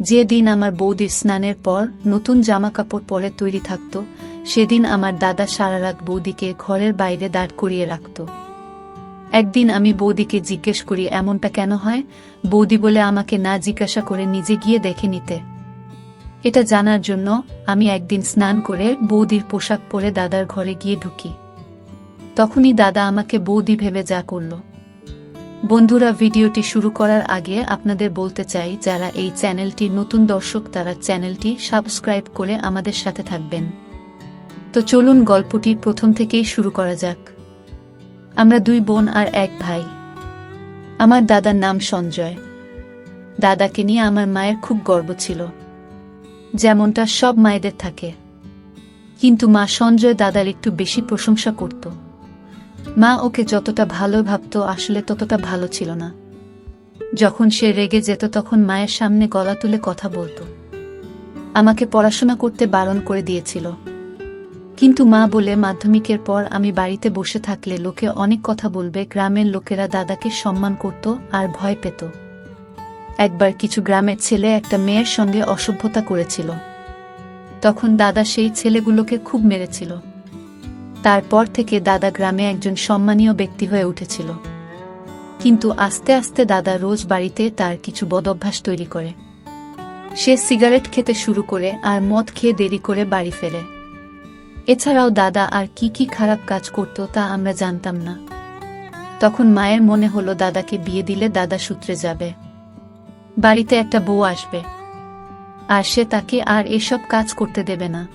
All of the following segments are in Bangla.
যেদিন আমার বৌদির স্নানের পর নতুন জামা কাপড় পরে তৈরি থাকত, সেদিন আমার দাদা সারা রাত বৌদিকে ঘরের বাইরে দাঁড় করিয়ে রাখত। একদিন আমি বৌদিকে জিজ্ঞেস করি, এমনটা কেন হয়? বৌদি বলে, আমাকে না জিজ্ঞাসা করে নিজে গিয়ে দেখে নিতে। এটা জানার জন্য আমি একদিন স্নান করে বৌদির পোশাক পরে দাদার ঘরে গিয়ে ঢুকি। তখনই দাদা আমাকে বৌদি ভেবে যা করল। বন্ধুরা, ভিডিওটি শুরু করার আগে আপনাদের বলতে চাই, যারা এই চ্যানেলটির নতুন দর্শক, তারা চ্যানেলটি সাবস্ক্রাইব করে আমাদের সাথে থাকবেন। তো চলুন গল্পটি প্রথম থেকেই শুরু করা যাক। আমরা দুই বোন আর এক ভাই। আমার দাদার নাম সঞ্জয়। দাদাকে নিয়ে আমার মায়ের খুব গর্ব ছিল। যেমনটা সব মায়েদের থাকে। কিন্তু মা সঞ্জয় দাদার একটু বেশি প্রশংসা করত। মা ওকে যতটা ভালো ভাবত আসলে ততটা ভালো ছিল না। যখন সে রেগে যেত তখন মায়ের সামনে গলা তুলে কথা বলতো। আমাকে পড়াশোনা করতে বারণ করে দিয়েছিল। কিন্তু মা বলে, মাধ্যমিকের পর আমি বাড়িতে বসে থাকলে লোকে অনেক কথা বলবে, গ্রামের লোকেরা দাদাকে সম্মান করত আর ভয় পেত। একবার কিছু গ্রামের ছেলে একটা মেয়ের সঙ্গে অসভ্যতা করেছিল। তখন দাদা সেই ছেলেগুলোকে খুব মেরেছিল। তারপর থেকে দাদা গ্রামে একজন সম্মানীয় ব্যক্তি হয়ে উঠেছিল। কিন্তু আস্তে আস্তে দাদা রোজ বাড়িতে তার কিছু বদভ্যাস তৈরি করে। সে সিগারেট খেতে শুরু করে আর মদ খেয়ে দেরি করে বাড়ি ফেরে। এছাড়াও দাদা আর কি কি খারাপ কাজ করত তা আমরা জানতাম না। তখন মায়ের মনে হলো দাদাকে বিয়ে দিলে দাদা সূত্রে যাবে। বাড়িতে একটা বউ আসবে। আর সে তাকে আর এসব কাজ করতে দেবে না।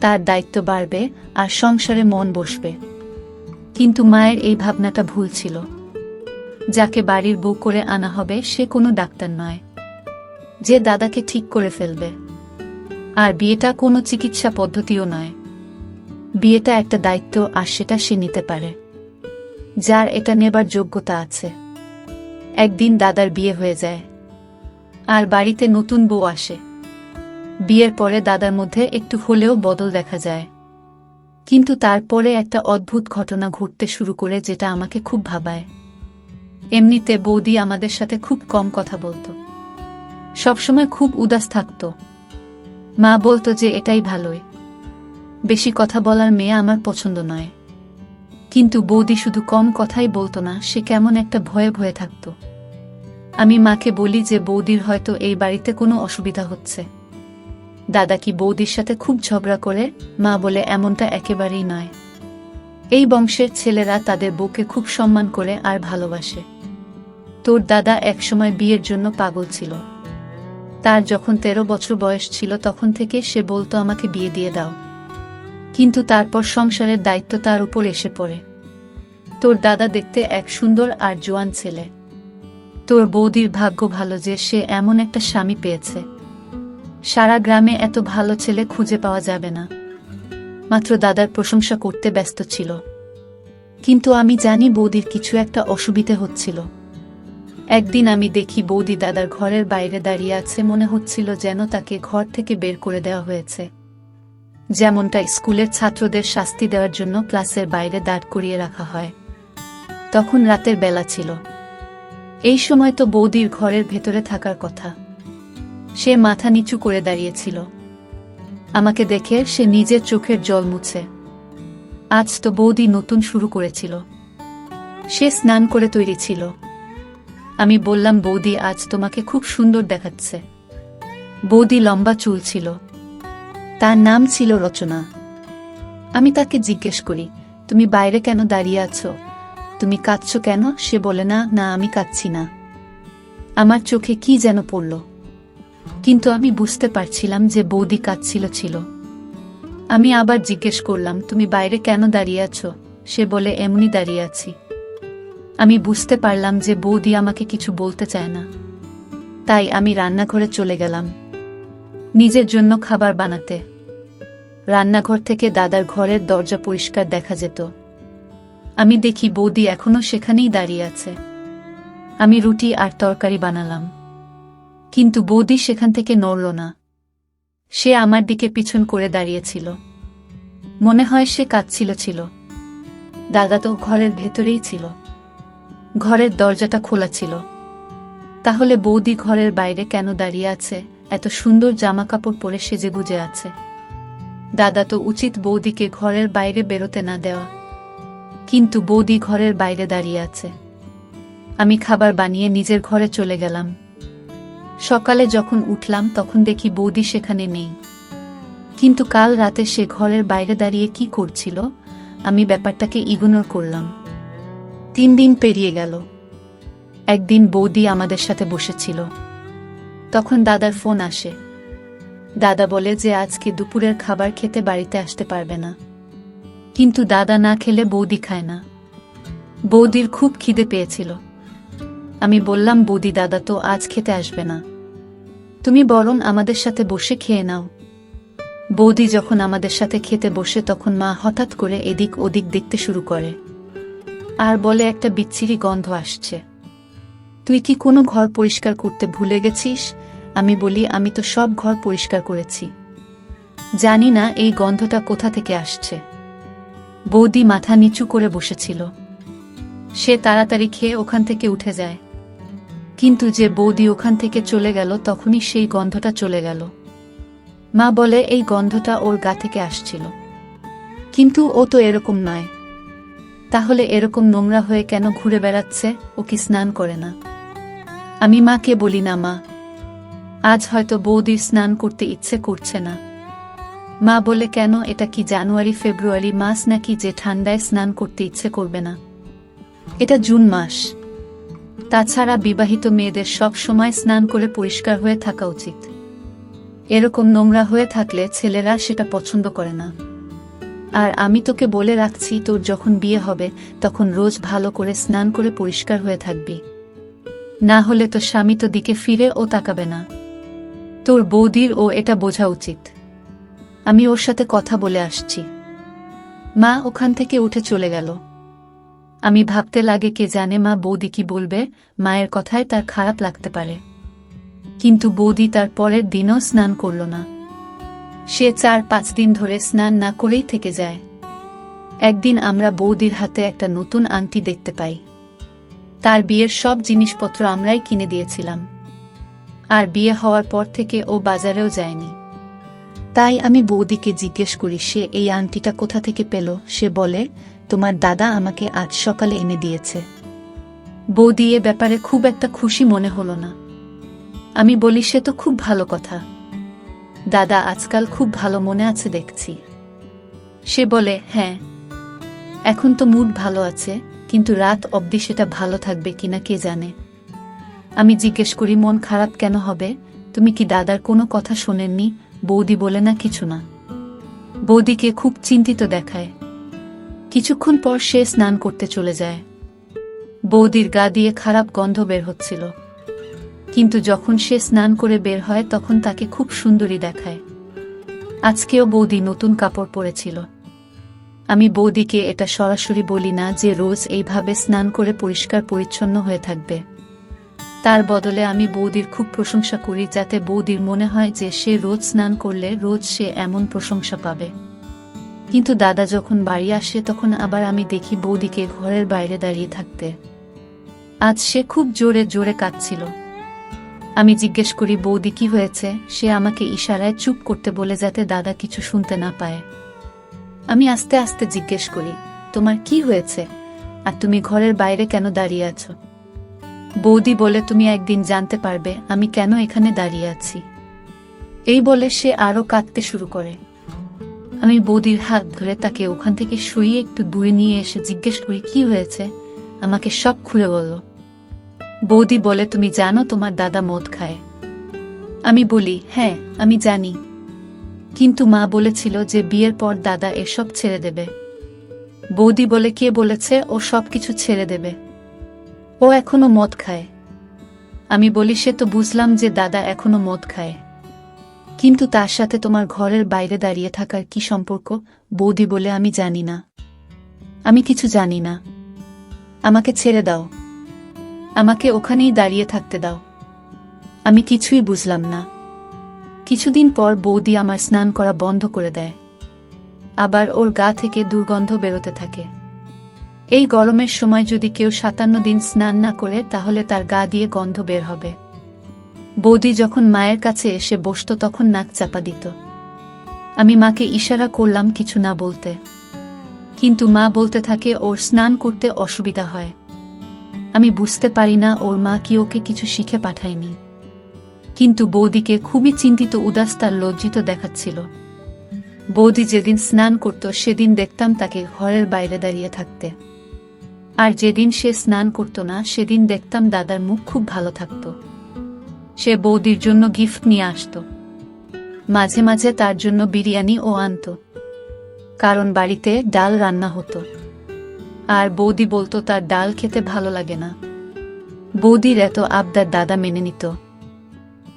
তার দায়িত্ব বাড়বে আর সংসারে মন বসবে। কিন্তু মায়ের এই ভাবনাটা ভুল ছিল। যাকে বাড়ির বউ করে আনা হবে, সে কোনো ডাক্তার নয়। যে দাদাকে ঠিক করে ফেলবে। আর বিয়েটা কোনো চিকিৎসা পদ্ধতিও নয়। বিয়েটা একটা দায়িত্ব আর সেটা সে নিতে পারে। যার এটা নেবার যোগ্যতা আছে। একদিন দাদার বিয়ে হয়ে যায়। আর বাড়িতে নতুন বউ আসে। বিয়ের পরে দাদার মধ্যে একটু হলেও বদল দেখা যায়। কিন্তু তারপরে একটা অদ্ভুত ঘটনা ঘটতে শুরু করে যেটা আমাকে খুব ভাবায়। এমনিতে বৌদি আমাদের সাথে খুব কম কথা বলতো। সবসময় খুব উদাস থাকতো। মা বলতো যে এটাই ভালোই। বেশি কথা বলার মেয়ে আমার পছন্দ নয়। কিন্তু বৌদি শুধু কম কথাই বলতো না, সে কেমন একটা ভয়ে ভয়ে থাকত। আমি মাকে বলি যে বৌদির হয়তো এই বাড়িতে কোনো অসুবিধা হচ্ছে। দাদা কি বৌদির সাথে খুব ঝগড়া করে? মা বলে, এমনটা একেবারেই নয়। এই বংশের ছেলেরা তাদের বউকে খুব সম্মান করে আর ভালোবাসে। তোর দাদা একসময় বিয়ের জন্য পাগল ছিল। তার যখন তেরো বছর বয়স ছিল, তখন থেকে সে বলতো, আমাকে বিয়ে দিয়ে দাও। কিন্তু তারপর সংসারের দায়িত্ব তার উপর এসে পড়ে। তোর দাদা দেখতে এক সুন্দর আর জোয়ান ছেলে। তোর বৌদির ভাগ্য ভালো যে সে এমন একটা স্বামী পেয়েছে। সারা গ্রামে এত ভালো ছেলে খুঁজে পাওয়া যাবে না। মাত্র দাদার প্রশংসা করতে ব্যস্ত ছিল। কিন্তু আমি জানি বৌদির কিছু একটা অসুবিধে হচ্ছিল। একদিন আমি দেখি বৌদি দাদার ঘরের বাইরে দাঁড়িয়ে আছে, মনে হচ্ছিল যেন তাকে ঘর থেকে বের করে দেওয়া হয়েছে। যেমনটা স্কুলের ছাত্রদের শাস্তি দেওয়ার জন্য ক্লাসের বাইরে দাঁড় করিয়ে রাখা হয়। তখন রাতের বেলা ছিল। এই সময় তো বৌদির ঘরের ভেতরে থাকার কথা। সে মাথা নিচু করে দাঁড়িয়েছিল। আমাকে দেখে সে নিজের চোখের জল মুছে। আজ তো বৌদি নতুন শুরু করেছিল। সে স্নান করে তৈরি ছিল। আমি বললাম, বৌদি, আজ তোমাকে খুব সুন্দর দেখাচ্ছে। বৌদি লম্বা চুল ছিল। তার নাম ছিল রচনা। আমি তাকে জিজ্ঞেস করি, তুমি বাইরে কেন দাঁড়িয়ে আছো? তুমি কাঁদছ কেন? সে বলে, না না, আমি কাঁদছি না। আমার চোখে কি যেন পড়ল। কিন্তু আমি বুঝতে পারছিলাম যে বৌদি কাঁদছিল ছিল। আমি আবার জিজ্ঞেস করলাম, তুমি বাইরে কেন দাঁড়িয়ে আছো? সে বলে, এমনি দাঁড়িয়ে আছি। আমি বুঝতে পারলাম যে বৌদি আমাকে কিছু বলতে চায় না। তাই আমি রান্নাঘরে চলে গেলাম। নিজের জন্য খাবার বানাতে। রান্নাঘর থেকে দাদার ঘরের দরজা পরিষ্কার দেখা যেত। আমি দেখি বৌদি এখনও সেখানেই দাঁড়িয়ে আছে। আমি রুটি আর তরকারি বানালাম। কিন্তু বৌদি সেখান থেকে নড়ল না। সে আমার দিকে পিছন করে দাঁড়িয়েছিল। মনে হয় সে কাঁদছিল ছিল। দাদা তো ঘরের ভেতরেই ছিল। ঘরের দরজাটা খোলা ছিল। তাহলে বৌদি ঘরের বাইরে কেন দাঁড়িয়ে আছে? এত সুন্দর জামা কাপড় পরে সেজে গুজে আছে। দাদা তো উচিত বৌদিকে ঘরের বাইরে বেরোতে না দেওয়া। কিন্তু বৌদি ঘরের বাইরে দাঁড়িয়ে আছে। আমি খাবার বানিয়ে নিজের ঘরে চলে গেলাম। সকালে যখন উঠলাম তখন দেখি বৌদি সেখানে নেই। কিন্তু কাল রাতে সে ঘরের বাইরে দাঁড়িয়ে কি করছিল, আমি ব্যাপারটাকে ইগনোর করলাম। তিন দিন পেরিয়ে গেল। একদিন বৌদি আমাদের সাথে বসেছিল। তখন দাদার ফোন আসে। দাদা বলে যে আজকে দুপুরের খাবার খেতে বাড়িতে আসতে পারবে না। কিন্তু দাদা না খেলে বৌদি খায় না। বৌদির খুব খিদে পেয়েছিল। আমি বললাম, বৌদি দাদা তো আজ খেতে আসবে না। তুমি বরং আমাদের সাথে বসে খেয়ে নাও। বৌদি যখন আমাদের সাথে খেতে বসে, তখন মা হঠাৎ করে এদিক ওদিক দেখতে শুরু করে। আর বলে, একটা বিচ্ছিরি গন্ধ আসছে। তুই কি কোনো ঘর পরিষ্কার করতে ভুলে গেছিস? আমি বলি, আমি তো সব ঘর পরিষ্কার করেছি। জানি না এই গন্ধটা কোথা থেকে আসছে। বৌদি মাথা নিচু করে বসেছিল। সে তাড়াতাড়ি খেয়ে ওখান থেকে উঠে যায়। কিন্তু যে বৌদি ওখান থেকে চলে গেল তখনই সেই গন্ধটা চলে গেল। মা বলে, এই গন্ধটা ওর গা থেকে আসছিল। কিন্তু ও তো এরকম নয়। তাহলে এরকম নোংরা হয়ে কেন ঘুরে বেড়াচ্ছে? ও কি স্নান করে না? আমি মাকে বলি, না মা, আজ হয়তো বৌদির স্নান করতে ইচ্ছে করছে না। মা বলে, কেন? এটা কি জানুয়ারি, ফেব্রুয়ারি মাস নাকি যে ঠান্ডায় স্নান করতে ইচ্ছে করবে না? এটা জুন মাস। তাছাড়া বিবাহিত মেয়েদের সব সময় স্নান করে পরিষ্কার হয়ে থাকা উচিত। এরকম নোংরা হয়ে থাকলে ছেলেরা সেটা পছন্দ করে না। আর আমি তোকে বলে রাখছি, তোর যখন বিয়ে হবে, তখন রোজ ভালো করে স্নান করে পরিষ্কার হয়ে থাকবি। না হলে তো স্বামী তো দিকে ফিরে ও তাকাবে না। তোর বৌদির ও এটা বোঝা উচিত। আমি ওর সাথে কথা বলে আসছি। মা ওখান থেকে উঠে চলে গেল। আমি ভাবতে লাগে কে জানে মা বৌদি কি বলবে, মায়ের কথায় তার খারাপ লাগতে পারে। কিন্তু বৌদি তার পরের দিনও স্নান করল না। সে চার পাঁচ দিন ধরে স্নান না করেই থেকে যায়। একদিন আমরা বৌদির হাতে একটা নতুন আংটি দেখতে পাই। তার বিয়ের সব জিনিসপত্র আমরাই কিনে দিয়েছিলাম। আর বিয়ে হওয়ার পর থেকে ও বাজারেও যায়নি। তাই আমি বৌদিকে জিজ্ঞেস করি, সে এই আংটিটা কোথা থেকে পেল? সে বলে তোমার দাদা আমাকে আজ সকালে এনে দিয়েছে। বৌদি এ ব্যাপারে খুব একটা খুশি মনে হলো না। আমি বলি, সে তো খুব ভালো কথা। দাদা আজকাল খুব ভালো মনে আছে দেখছি। সে বলে হ্যাঁ এখন তো মুড ভালো আছে, কিন্তু রাত অবধি সেটা ভালো থাকবে কিনা কে জানে? আমি জিজ্ঞেস করি, মন খারাপ কেন হবে? তুমি কি দাদার কোনো কথা শোনেননি? বৌদি বলে না কিছু না? বৌদিকে খুব চিন্তিত দেখায়। কিছুক্ষণ পর সে স্নান করতে চলে যায়। বৌদির গা দিয়ে খারাপ গন্ধ বের হচ্ছিল। কিন্তু যখন সে স্নান করে বের হয়, তখন তাকে খুব সুন্দরী দেখায়। আজকেও বৌদি নতুন কাপড় পরেছিল। আমি বৌদিকে এটা সরাসরি বলি না যে রোজ এইভাবে স্নান করে পরিষ্কার পরিচ্ছন্ন হয়ে থাকবে। তার বদলে আমি বৌদির খুব প্রশংসা করি, যাতে বৌদির মনে হয় যে সে রোজ স্নান করলে রোজ সে এমন প্রশংসা পাবে। কিন্তু দাদা যখন বাড়ি আসে তখন আবার আমি দেখি বৌদিকে ঘরের বাইরে দাঁড়িয়ে থাকতে। আজ সে খুব জোরে জোরে কাঁদছিল। আমি জিজ্ঞেস করি, বৌদি, কি হয়েছে? সে আমাকে ইশারায় চুপ করতে বলে যাতে দাদা কিছু শুনতে না পায়। আমি আস্তে আস্তে জিজ্ঞেস করি, তোমার কি হয়েছে? আর তুমি ঘরের বাইরে কেন দাঁড়িয়ে আছো? বৌদি বলে, তুমি একদিন জানতে পারবে আমি কেন এখানে দাঁড়িয়ে আছি। এই বলে সে আরও কাঁদতে শুরু করে। আমি বৌদির হাত ধরে তাকে ওখান থেকে শুয়ে একটু দূরে নিয়ে এসে জিজ্ঞেস করি, কি হয়েছে? আমাকে সব খুলে বলল বৌদি বলে, তুমি জানো তোমার দাদা মদ খায়। আমি বলি হ্যাঁ আমি জানি। কিন্তু মা বলেছিল যে বিয়ের পর দাদা এসব ছেড়ে দেবে। বৌদি বলে, কে বলেছে? ও সব কিছু ছেড়ে দেবে। ও এখনও মদ খায়। আমি বলি, সে তো বুঝলাম যে দাদা এখনও মদ খায়। কিন্তু তার সাথে তোমার ঘরের বাইরে দাঁড়িয়ে থাকার কি সম্পর্ক, বৌদি বলে আমি জানি না। আমি কিছু জানি না। আমাকে ছেড়ে দাও। আমাকে ওখানেই দাঁড়িয়ে থাকতে দাও। আমি কিছুই বুঝলাম না। কিছুদিন পর বৌদি আমার স্নান করা বন্ধ করে দেয়। আবার ওর গা থেকে দুর্গন্ধ বেরোতে থাকে। এই গরমের সময় যদি কেউ সাতান্ন দিন স্নান না করে, তাহলে তার গা দিয়ে গন্ধ বের হবে। বৌদি যখন মায়ের কাছে এসে বসত তখন নাক চাপা দিত। আমি মাকে ইশারা করলাম কিছু না বলতে। কিন্তু মা বলতে থাকে ওর স্নান করতে অসুবিধা হয়। আমি বুঝতে পারি না ওর মা কি ওকে কিছু শিখে পাঠায়নি। কিন্তু বৌদিকে খুবই চিন্তিত উদাস তার লজ্জিত দেখাচ্ছিল। বৌদি যেদিন স্নান করত সেদিন দেখতাম তাকে ঘরের বাইরে দাঁড়িয়ে থাকতে। আর যেদিন সে স্নান করত না সেদিন দেখতাম দাদার মুখ খুব ভালো থাকত। সে বৌদির জন্য গিফট নিয়ে আসত। মাঝে মাঝে তার জন্য বিরিয়ানি ও আনত। কারণ বাড়িতে ডাল রান্না হতো। আর বৌদি বলতো, তার ডাল খেতে ভালো লাগে না। বৌদির এত আবদার দাদা মেনে নিত।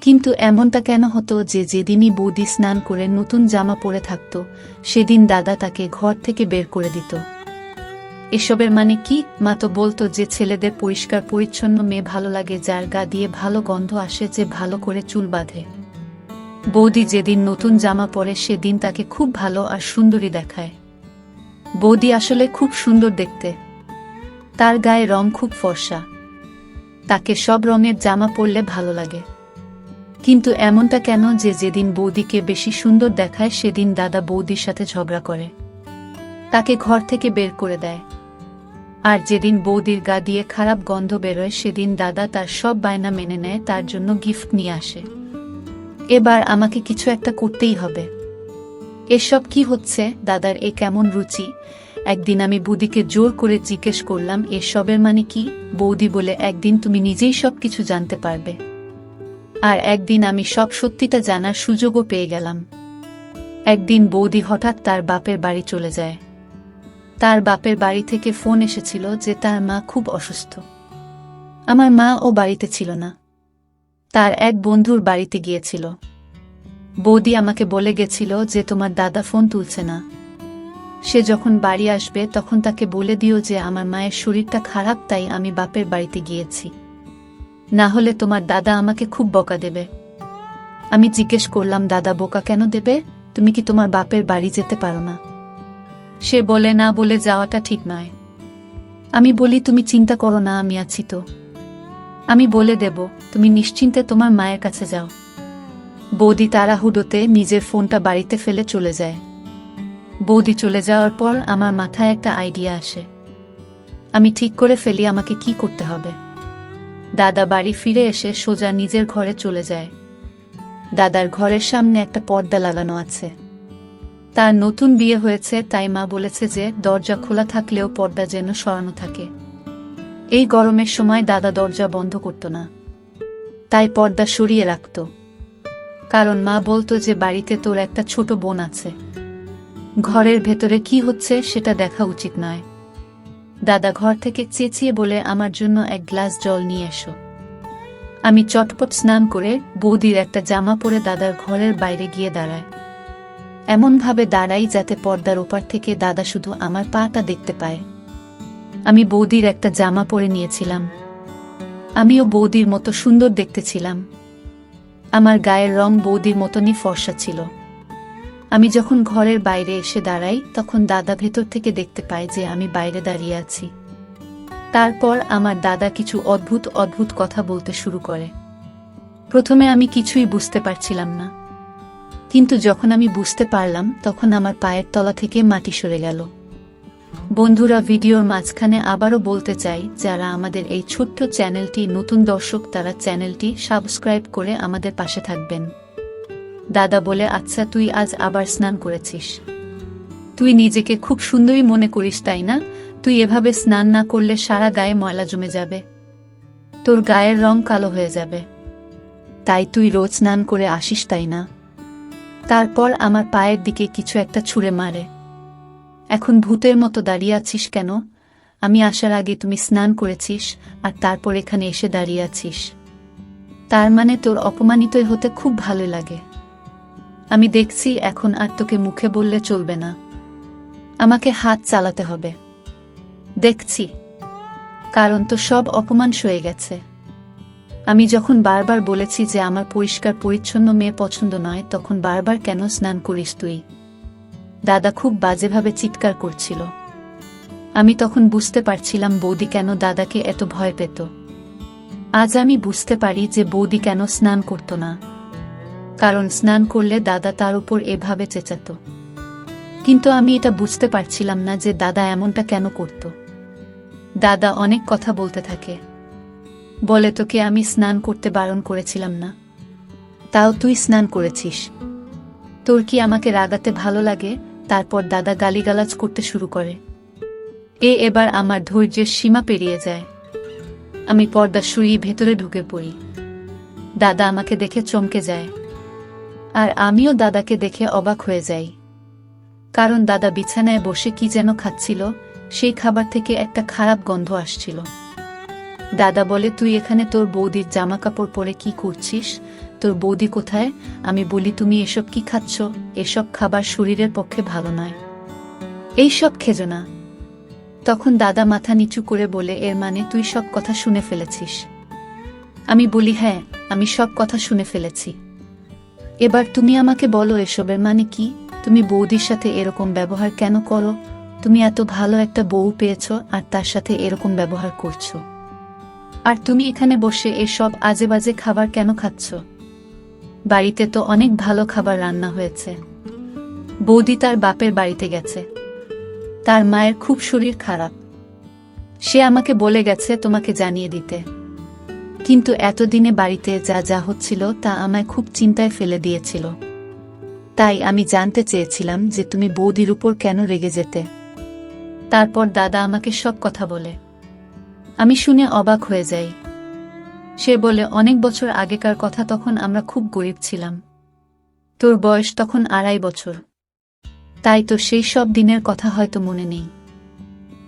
কিন্তু এমনটা কেন হতো যে যেদিনই বৌদি স্নান করে নতুন জামা পরে থাকত, সেদিন দাদা তাকে ঘর থেকে বের করে দিত। এসবের মানে কি? মা তো বলতো যে ছেলেদের পরিষ্কার, পরিচ্ছন্ন মেয়ে ভালো লাগে, যার গা দিয়ে ভালো গন্ধ আসে, যে ভালো করে চুল বাঁধে। বৌদি যেদিন নতুন জামা পরে, সেদিন তাকে খুব ভালো আর সুন্দরী দেখায়। বৌদি আসলে খুব সুন্দর দেখতে। তার গায়ে রং খুব ফর্সা। তাকে সব রঙের জামা পরলে ভালো লাগে। কিন্তু এমনটা কেন যে যেদিন বৌদিকে বেশি সুন্দর দেখায়, সেদিন দাদা বৌদির সাথে ঝগড়া করে। তাকে ঘর থেকে বের করে দেয়। আর যেদিন বৌদির গা দিয়ে খারাপ গন্ধ বেরোয়, সেদিন দাদা তার সব বায়না মেনে নেয়, তার জন্য গিফট নিয়ে আসে। এবার আমাকে কিছু একটা করতেই হবে। এসব কি হচ্ছে? দাদার এ কেমন রুচি? একদিন আমি বুদিকে জোর করে জিজ্ঞেস করলাম, এসবের মানে কি? বৌদি বলে, একদিন তুমি নিজেই সব কিছু জানতে পারবে। আর একদিন আমি সব সত্যিটা জানার সুযোগও পেয়ে গেলাম। একদিন বৌদি হঠাৎ তার বাপের বাড়ি চলে যায়। তার বাপের বাড়ি থেকে ফোন এসেছিল যে তার মা খুব অসুস্থ। আমার মা ও বাড়িতে ছিল না। তার এক বন্ধুর বাড়িতে গিয়েছিল। বৌদি আমাকে বলে গেছিল যে তোমার দাদা ফোন তুলছে না। সে যখন বাড়ি আসবে তখন তাকে বলে দিও যে আমার মায়ের শরীরটা খারাপ, তাই আমি বাপের বাড়িতে গিয়েছি। না হলে তোমার দাদা আমাকে খুব বকা দেবে। আমি জিজ্ঞেস করলাম, দাদা বোকা কেন দেবে? তুমি কি তোমার বাপের বাড়ি যেতে পারো না? সে বলে, না বলে যাওয়াটা ঠিক নয়। আমি বলি, তুমি চিন্তা করো না, আমি আছি তো। আমি বলে দেব, তুমি নিশ্চিন্তে তোমার মায়ের কাছে যাও। বৌদি তাড়াহুডোতে নিজের ফোনটা বাড়িতে ফেলে চলে যায়। বৌদি চলে যাওয়ার পর আমার মাথায় একটা আইডিয়া আসে। আমি ঠিক করে ফেলি, আমাকে কি করতে হবে? দাদা বাড়ি ফিরে এসে সোজা নিজের ঘরে চলে যায়। দাদার ঘরের সামনে একটা পর্দা লাগানো আছে। তার নতুন বিয়ে হয়েছে তাই মা বলেছে যে দরজা খোলা থাকলেও পর্দা যেন সরানো থাকে। এই গরমের সময় দাদা দরজা বন্ধ করত না। তাই পর্দা সরিয়ে রাখত। কারণ মা বলতো যে বাড়িতে তোর একটা ছোট বোন আছে। ঘরের ভেতরে কি হচ্ছে সেটা দেখা উচিত নয়। দাদা ঘর থেকে চেঁচিয়ে বলে, আমার জন্য এক গ্লাস জল নিয়ে এসো। আমি চটপট স্নান করে বৌদির একটা জামা পরে দাদার ঘরের বাইরে গিয়ে দাঁড়ায়। এমনভাবে দাঁড়াই যাতে পর্দার ওপার থেকে দাদা শুধু আমার পাটা দেখতে পায়। আমি বৌদির একটা জামা পরে নিয়েছিলাম। আমিও বৌদির মতো সুন্দর দেখতে ছিলাম। আমার গায়ের রং বৌদির মতনই ফর্সা ছিল। আমি যখন ঘরের বাইরে এসে দাঁড়াই, তখন দাদা ভেতর থেকে দেখতে পায় যে আমি বাইরে দাঁড়িয়ে আছি। তারপর আমার দাদা কিছু অদ্ভুত অদ্ভুত কথা বলতে শুরু করে। প্রথমে আমি কিছুই বুঝতে পারছিলাম না। কিন্তু যখন আমি বুঝতে পারলাম, তখন আমার পায়ের তলা থেকে মাটি সরে গেল। বন্ধুরা, ভিডিওর মাঝখানে আবারও বলতে চাই, যারা আমাদের এই ছোট্ট চ্যানেলটি নতুন দর্শক, তারা চ্যানেলটি সাবস্ক্রাইব করে আমাদের পাশে থাকবেন। দাদা বলে আচ্ছা তুই আজ আবার স্নান করেছিস। তুই নিজেকে খুব সুন্দরী মনে করিস, তাই না? তুই এভাবে স্নান না করলে সারা গায়ে ময়লা জমে যাবে। তোর গায়ের রং কালো হয়ে যাবে। তাই তুই রোজ স্নান করে আসিস, তাই না? তারপর আমার পায়ের দিকে কিছু একটা ছুঁড়ে মারে। এখন ভূতের মতো দাঁড়িয়ে আছিস কেন? আমি আসার আগে তুমি স্নান করেছিস আর তারপর এখানে এসে দাঁড়িয়ে আছিস। তার মানে তোর অপমানিতই হতে খুব ভালো লাগে। আমি দেখছি এখন আর তোকে মুখে বললে চলবে না। আমাকে হাত চালাতে হবে। দেখছি। কারণ তো সব অপমান সয়ে গেছে। আমি যখন বারবার বলেছি যে আমার পরিষ্কার পরিচ্ছন্ন মেয়ে পছন্দ নয়, তখন বারবার কেন স্নান করিস তুই? দাদা খুব বাজেভাবে চিৎকার করছিল। আমি তখন বুঝতে পারছিলাম বৌদি কেন দাদাকে এত ভয় পেত। আজ আমি বুঝতে পারি যে বৌদি কেন স্নান করত না। কারণ স্নান করলে দাদা তার উপর এভাবে চেঁচাত। কিন্তু আমি এটা বুঝতে পারছিলাম না যে দাদা এমনটা কেন করত। দাদা অনেক কথা বলতে থাকে। বলে, তোকে আমি স্নান করতে বারণ করেছিলাম না। তাও তুই স্নান করেছিস। তোর কি আমাকে রাগাতে ভালো লাগে? তারপর দাদা গালিগালাজ করতে শুরু করে। এ এবার আমার ধৈর্যের সীমা পেরিয়ে যায়। আমি পর্দা সরিয়ে ভেতরে ঢুকে পড়ি। দাদা আমাকে দেখে চমকে যায়। আর আমিও দাদাকে দেখে অবাক হয়ে যাই। কারণ দাদা বিছানায় বসে কি যেন খাচ্ছিল, সেই খাবার থেকে একটা খারাপ গন্ধ আসছিল। দাদা বলে, তুই এখানে তোর বৌদির জামা কাপড় পরে কি করছিস? তোর বৌদি কোথায়? আমি বলি, তুমি এসব কি খাচ্ছ? এসব খাবার শরীরের পক্ষে ভালো নয়। এইসব খেজো না। তখন দাদা মাথা নিচু করে বলে, এর মানে তুই সব কথা শুনে ফেলেছিস? আমি বলি হ্যাঁ আমি সব কথা শুনে ফেলেছি। এবার তুমি আমাকে বলো, এসবের মানে কি? তুমি বৌদির সাথে এরকম ব্যবহার কেন করো? তুমি এত ভালো একটা বউ পেয়েছ আর তার সাথে এরকম ব্যবহার করছ। আর তুমি এখানে বসে এসব আজে বাজে খাবার কেন খাচ্ছ? বাড়িতে তো অনেক ভালো খাবার রান্না হয়েছে। বৌদি তার বাপের বাড়িতে গেছে। তার মায়ের খুব শরীর খারাপ। সে আমাকে বলে গেছে তোমাকে জানিয়ে দিতে। কিন্তু এতদিনে বাড়িতে যা যা হচ্ছিল তা আমায় খুব চিন্তায় ফেলে দিয়েছিল। তাই আমি জানতে চেয়েছিলাম যে তুমি বৌদির উপর কেন রেগে যেতে। তারপর দাদা আমাকে সব কথা বলে। আমি শুনে অবাক হয়ে যাই। সে বলে, অনেক বছর আগেকার কথা তখন আমরা খুব গরিব ছিলাম। তোর বয়স তখন আড়াই বছর। তাই তো সেই সব দিনের কথা হয়তো মনে নেই।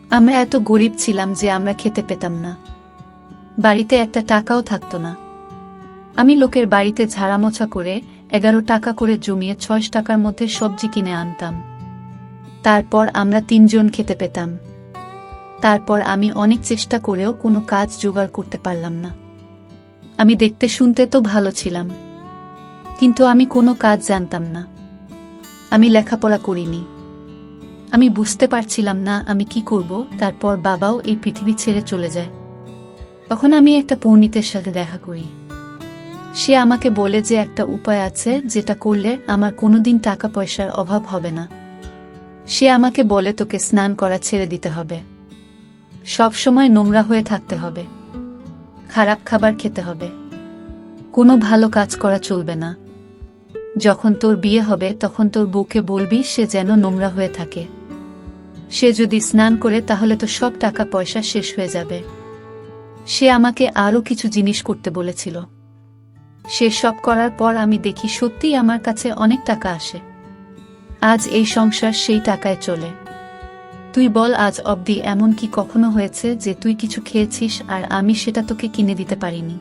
আমরা এত গরিব ছিলাম যে আমরা খেতে পেতাম না। বাড়িতে একটা টাকাও থাকতো না। আমি লোকের বাড়িতে ঝাড়ামোছা করে এগারো টাকা করে জমিয়ে ছয় টাকার মধ্যে সবজি কিনে আনতাম। তারপর আমরা তিনজন খেতে পেতাম। তারপর আমি অনেক চেষ্টা করেও কোনো কাজ জোগাড় করতে পারলাম না। আমি দেখতে শুনতে তো ভালো ছিলাম। কিন্তু আমি কোনো কাজ জানতাম না। আমি লেখাপড়া করিনি। আমি বুঝতে পারছিলাম না আমি কি করব, তারপর বাবাও এই পৃথিবী ছেড়ে চলে যায়। তখন আমি একটা পৌনিতের সাথে দেখা করি। সে আমাকে বলে যে একটা উপায় আছে যেটা করলে আমার কোনোদিন টাকা পয়সার অভাব হবে না। সে আমাকে বলে, তোকে স্নান করা ছেড়ে দিতে হবে। সব সময় নোংরা হয়ে থাকতে হবে। খারাপ খাবার খেতে হবে। কোনো ভালো কাজ করা চলবে না। যখন তোর বিয়ে হবে, তখন তোর বউকে বলবি, সে যেন নোংরা হয়ে থাকে। সে যদি স্নান করে, তাহলে তো সব টাকা পয়সা শেষ হয়ে যাবে। সে আমাকে আরও কিছু জিনিস করতে বলেছিল। সে সব করার পর আমি দেখি সত্যিই আমার কাছে অনেক টাকা আসে। আজ এই সংসার সেই টাকায় চলে। তুই বল আজ অবধি এমন কি কখনো হয়েছে যে তুই কিছু খেয়েছিস আর আমি সেটা তোকে কিনে দিতে পারিনি।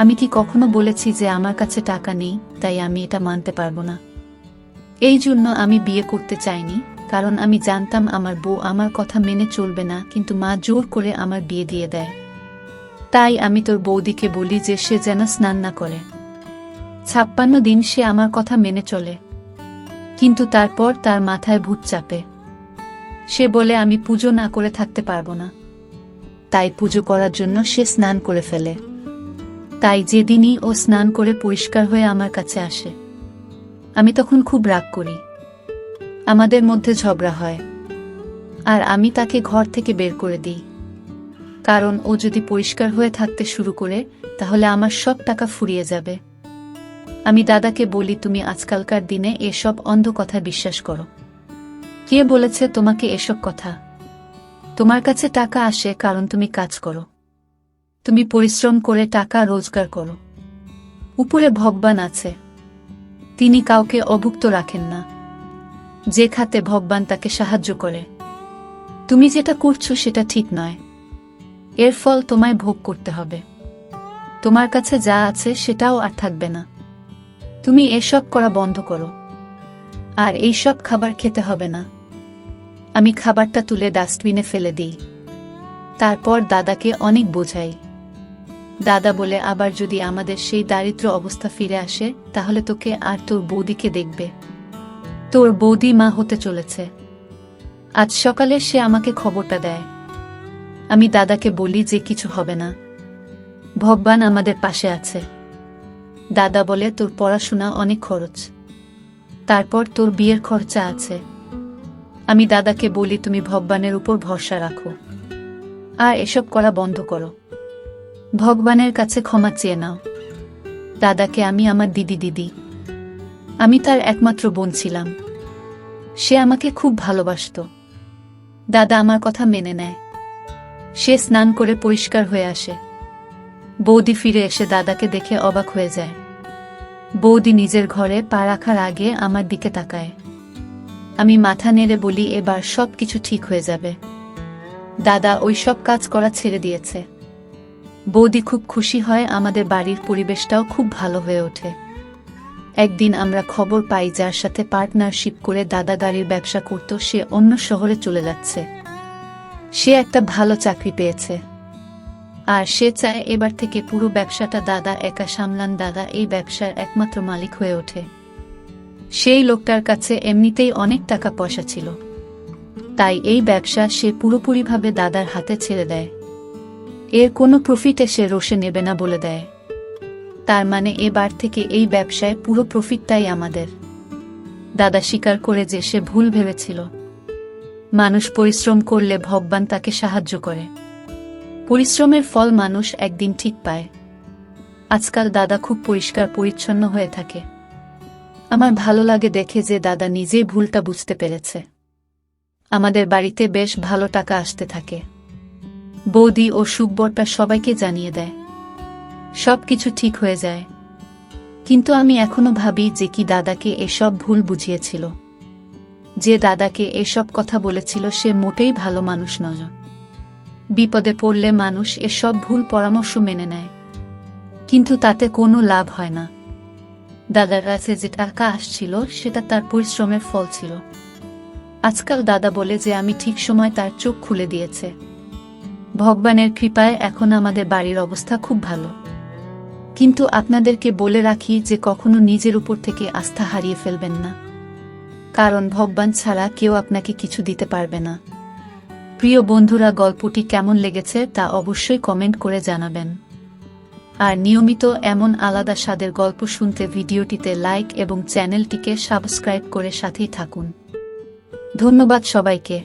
আমি কি কখনো বলেছি যে আমার কাছে টাকা নেই, তাই আমি এটা মানতে পারব না। এই জন্য আমি বিয়ে করতে চাইনি, কারণ আমি জানতাম আমার বউ আমার কথা মেনে চলবে না, কিন্তু মা জোর করে আমার বিয়ে দিয়ে দেয়। তাই আমি তোর বৌদিকে বলি যে সে যেন স্নান না করে। ছাপ্পান্ন দিন সে আমার কথা মেনে চলে, কিন্তু তারপর তার মাথায় ভূত চাপে। সে বলে, আমি পুজো না করে থাকতে পারব না। তাই পুজো করার জন্য সে স্নান করে ফেলে। তাই যেদিনই ও স্নান করে পরিষ্কার হয়ে আমার কাছে আসে। আমি তখন খুব রাগ করি। আমাদের মধ্যে ঝগড়া হয়। আর আমি তাকে ঘর থেকে বের করে দিই। কারণ ও যদি পরিষ্কার হয়ে থাকতে শুরু করে, তাহলে আমার সব টাকা ফুরিয়ে যাবে। আমি দাদাকে বলি, তুমি আজকালকার দিনে এসব অন্ধ কথা বিশ্বাস করো। কে বলেছে তোমাকে এসব কথা? তোমার কাছে টাকা আসে কারণ তুমি কাজ করো। তুমি পরিশ্রম করে টাকা রোজগার করো। উপরে ভগবান আছে। তিনি কাউকে অভুক্ত রাখেন না। যে খাতে ভগবান তাকে সাহায্য করে। তুমি যেটা করছ সেটা ঠিক নয়। এর ফল তোমায় ভোগ করতে হবে। তোমার কাছে যা আছে সেটাও আর থাকবে না। তুমি এসব করা বন্ধ করো। আর এইসব খাবার খেতে হবে না। আমি খাবারটা তুলে ডাস্টবিনে ফেলে দিই। তারপর দাদাকে অনেক বোঝাই। দাদা বলে, আবার যদি আমাদের সেই দারিদ্র অবস্থা ফিরে আসে, তাহলে তোকে আর তোর বৌদিকে দেখবে। তোর বৌদি মা হতে চলেছে। আজ সকালে সে আমাকে খবরটা দেয়। আমি দাদাকে বলি যে কিছু হবে না। ভগবান আমাদের পাশে আছে। দাদা বলে, তোর পড়াশোনা অনেক খরচ। তারপর তোর বিয়ের খরচা আছে। আমি দাদাকে বলি, তুমি ভগবানের উপর ভরসা রাখো। আর এসব করা বন্ধ করো। ভগবানের কাছে ক্ষমা চেয়ে নাও। দাদাকে আমি আমার দিদি দিদি। আমি তার একমাত্র বোন ছিলাম। সে আমাকে খুব ভালোবাসতো। দাদা আমার কথা মেনে নেয়। সে স্নান করে পরিষ্কার হয়ে আসে। বৌদি ফিরে এসে দাদাকে দেখে অবাক হয়ে যায়। বৌদি নিজের ঘরে পা রাখার আগে আমার দিকে তাকায়। আমি মাথা নেড়ে বলি, এবার সব কিছু ঠিক হয়ে যাবে। দাদা ওই সব কাজ করা ছেড়ে দিয়েছে। বৌদি খুব খুশি হয়, আমাদের বাড়ির পরিবেশটাও খুব ভালো হয়ে ওঠে। একদিন আমরা খবর পাই যার সাথে পার্টনারশিপ করে দাদা গাড়ির ব্যবসা করত সে অন্য শহরে চলে যাচ্ছে। সে একটা ভালো চাকরি পেয়েছে। আর সে চায় এবার থেকে পুরো ব্যবসাটা দাদা একা সামলান, দাদা এই ব্যবসার একমাত্র মালিক হয়ে ওঠে। সেই লোকটার কাছে এমনিতেই অনেক টাকা পয়সা ছিল। তাই এই ব্যবসা সে পুরোপুরিভাবে দাদার হাতে ছেড়ে দেয়। এর কোনো প্রফিটে সে রসে নেবে না বলে দেয়। তার মানে এবার থেকে এই ব্যবসায় পুরো প্রফিটটাই আমাদের। দাদা স্বীকার করে যে সে ভুল ভেবেছিল। মানুষ পরিশ্রম করলে ভগবান তাকে সাহায্য করে। পরিশ্রমের ফল মানুষ একদিন ঠিক পায়। আজকাল দাদা খুব পরিষ্কার পরিচ্ছন্ন হয়ে থাকে। আমার ভালো লাগে দেখে যে দাদা নিজেই ভুলটা বুঝতে পেরেছে। আমাদের বাড়িতে বেশ ভালো টাকা আসতে থাকে। বৌদি ও সুকবরটা সবাইকে জানিয়ে দেয়। সব কিছু ঠিক হয়ে যায়। কিন্তু আমি এখনও ভাবি যে কি দাদাকে এসব ভুল বুঝিয়েছিল। যে দাদাকে এসব কথা বলেছিল সে মোটেই ভালো মানুষ নয়। বিপদে পড়লে মানুষ এসব ভুল পরামর্শ মেনে নেয়। কিন্তু তাতে কোনো লাভ হয় না। দাদার কাছে যে টাকা আসছিল, সেটা তার পরিশ্রমের ফল ছিল। আজকাল দাদা বলে যে আমি ঠিক সময় তার চোখ খুলে দিয়েছে। ভগবানের কৃপায় এখন আমাদের বাড়ির অবস্থা খুব ভালো। কিন্তু আপনাদেরকে বলে রাখি যে কখনো নিজের উপর থেকে আস্থা হারিয়ে ফেলবেন না। কারণ ভগবান ছাড়া কেউ আপনাকে কিছু দিতে পারবে না। প্রিয় বন্ধুরা, গল্পটি কেমন লেগেছে তা অবশ্যই কমেন্ট করে জানাবেন। আর নিয়মিত এমন আলাদা স্বাদের গল্প শুনতে ভিডিওটিতে লাইক এবং চ্যানেলটিকে সাবস্ক্রাইব করে সাথেই থাকুন। ধন্যবাদ সবাইকে।